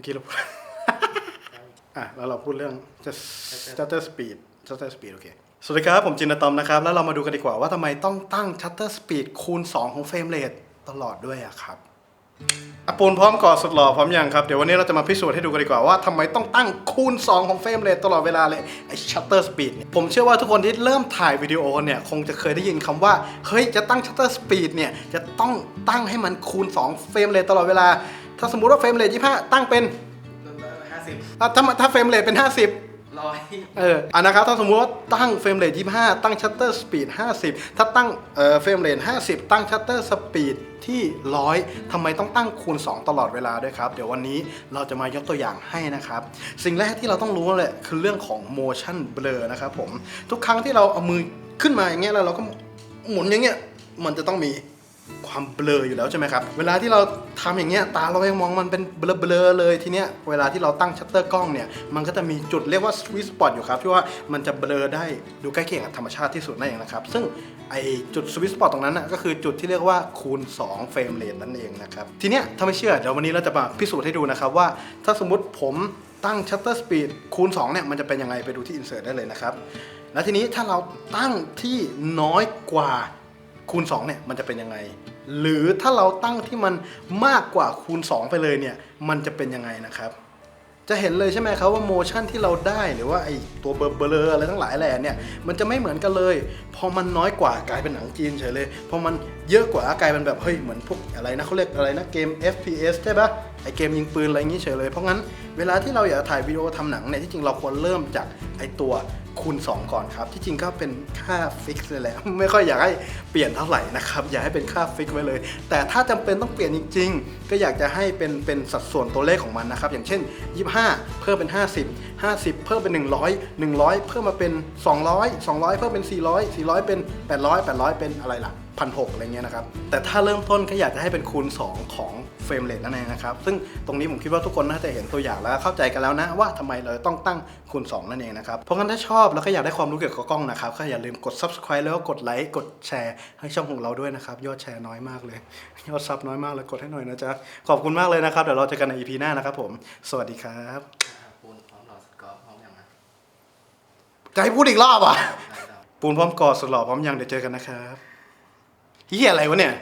มื่อกี้เราพูด อะแล้วเราพูดเรื่อง shutter speed shutter speed โอเค สวัสดีครับ ผมจินตอมนะครับ แล้วเรามาดูกันดีกว่าว่าทำไมต้องตั้ง shutter speed คูณ 2 ของเฟรมเรทตลอดด้วยอะครับอปูนพร้อมก่อสุดหล่อพร้อมยังครับ เดี๋ยววันนี้เราจะมาพิสูจน์ให้ดูกันดีกว่าว่าทำไมต้องตั้งคูณ 2 ของเฟรมเรทตลอดเวลาเลย ไอ้ shutter speed เนี่ยผมเชื่อว่าทุกคนที่เริ่มถ่ายวิดีโอเนี่ย คงจะเคยได้ยินคำว่า เฮ้ย จะตั้ง shutter speed เนี่ย จะต้องตั้งให้มันคูณ 2 เฟรมเรทตลอดเวลา ถ้าสมมุติว่าเฟรมเรท25ตั้งเป็นห้าสิบอะถ้าถ้าเฟรมเรทเป็น 50ร้อยเอออันนะครับ ถ้าสมมุติว่าตั้งเฟรมเรท25ตั้งชัตเตอร์สปีด50ถ้าตั้งเอ่อเฟรมเรท50ตั้งชัตเตอร์สปีดที่100ทำไมต้องตั้งคูณ 2 ตลอดเวลาด้วยครับ เดี๋ยววันนี้เราจะมายกตัวอย่างให้นะครับ สิ่งแรกที่เราต้องรู้เลยคือเรื่องของ motion blur นะครับผม ทุกครั้งที่เราเอามือขึ้นมาอย่างเงี้ยแล้วเราก็หมุนอย่างเงี้ยมันจะต้องมี ความเบลออยู่แล้วใช่ไหมครับ เวลาที่เราทำอย่างเงี้ยตาเรายังมองมันเป็นเบลอๆเลยทีเนี้ยเวลาที่เราตั้งชัตเตอร์กล้องเนี่ยมันก็จะมีจุดเรียกว่า sweet spot อยู่ครับที่ว่ามันจะเบลอได้ดูใกล้เคียงกับธรรมชาติที่สุดนั่นเองนะครับ ซึ่งไอจุด sweet spot ตรงนั้นน่ะก็คือจุดที่เรียกว่าคูณ2เฟรมเรทนั่นเองนะครับทีเนี้ยถ้าไม่เชื่อเดี๋ยววันนี้เราจะมาพิสูจน์ให้ดูนะครับว่าถ้าสมมติผมตั้งชัตเตอร์สปีดคูณ2เนี่ยมันจะเป็นยังไงไปดูที่ insert ได้เลยนะครับแล้วทีนี้ถ้าเราตั้งที่น้อยกว่า คูณ2เนี่ยมันจะเป็นยังไง หรือถ้าเราตั้งที่มันมากกว่าคูณ 2 ไปเลยเนี่ยมันจะเป็นยังไงนะครับจะเห็นเลยใช่ไหมครับว่าโมชั่นที่เราได้หรือว่าไอตัวเบลอๆอะไรทั้งหลายแหล่เนี่ยมันจะไม่เหมือนกันเลย พอมันน้อยกว่ากลายเป็นหนังจีนเฉยเลย พอมันเยอะกว่ากลายเป็นแบบเฮ้ยเหมือนพวกอะไรนะเขาเรียกอะไรนะเกม FPS ใช่ปะ ไอเกมยิงปืนอะไรอย่างงี้เฉยเลย เพราะงั้นเวลาที่เราอยากถ่ายวิดีโอทำหนังเนี่ยที่จริงเราควรเริ่มจากไอตัวคูณ 2 ก่อนครับ ที่จริงก็เป็นค่าฟิกซ์เลยแหละ ไม่ค่อยอยากให้เปลี่ยนเท่าไหร่นะครับ อยากให้เป็นค่าฟิกไว้เลย แต่ถ้าจำเป็นต้องเปลี่ยนจริง ๆ ก็อยากจะให้เป็นเป็นสัดส่วนตัวเลขของมันนะครับ อย่างเช่น 25 เพิ่มเป็น 50 50 เพิ่มเป็น 100 100 เพิ่มมาเป็น 200 200 เพิ่มเป็น 400 400 เป็น 800 800 เป็นอะไรล่ะ พันหอะไรเงี้ยนะครับ แต่ถ้าเริ่มต้นก็อยากจะให้เป็นคูณ 2 ของเฟรมเรทนั่นเองนะครับ ซึ่งตรงนี้ผมคิดว่าทุกคนน่าจะเห็นตัวอย่างแล้วเข้าใจกันแล้วนะว่าทำไมเราต้องตั้งคูณ 2 นั่นเองนะครับ เพราะงั้นถ้าชอบแล้วก็อยากได้ความรู้เกี่ยวกับกล้องนะครับก็อย่าลืมกด subscribe แล้วก็กดไลค์กดแชร์ให้ช่องของเราด้วยนะครับยอดแชร์น้อยมากเลย ยอดซับน้อยมากเลยกดให้หน่อยนะจ๊ะขอบคุณมากเลยนะครับเดี๋ยวเราเจอกันใน EP หน้านะครับผม สวัสดีครับปูนพร้อมหล่อสกอร์พร้อมยังนะจะให้พูดอีกรอบอะได้แล้วปูนพร้อมกอดสุดหล่อพร้อมยังเดี๋ยวเจอกันนะครับ เฮียอะไรวะเนี่ย